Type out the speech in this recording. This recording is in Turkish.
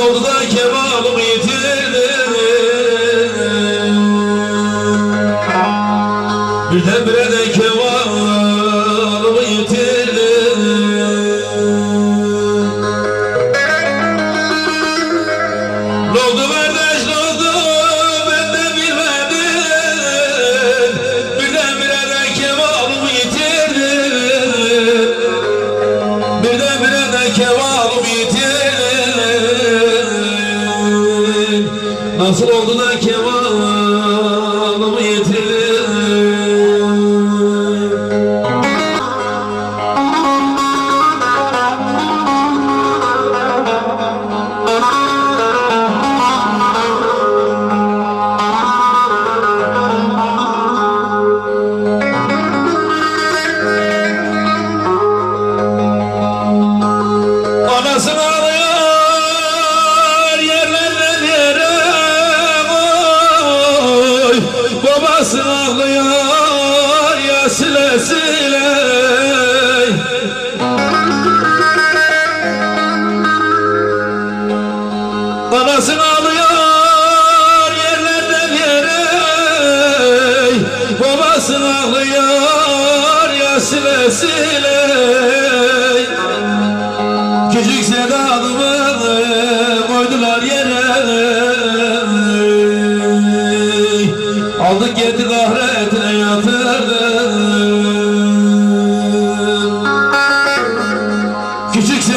oldu da kebabımı yitirdin Birdenbire de kebabımı yitirdin Ne oldu? Nasıl oldu da kevalımı ağlıyor ya sile sile. Anasını yerlerden yere Babasını ağlıyor ya sile Küçük sevdalımı koydular yere 주식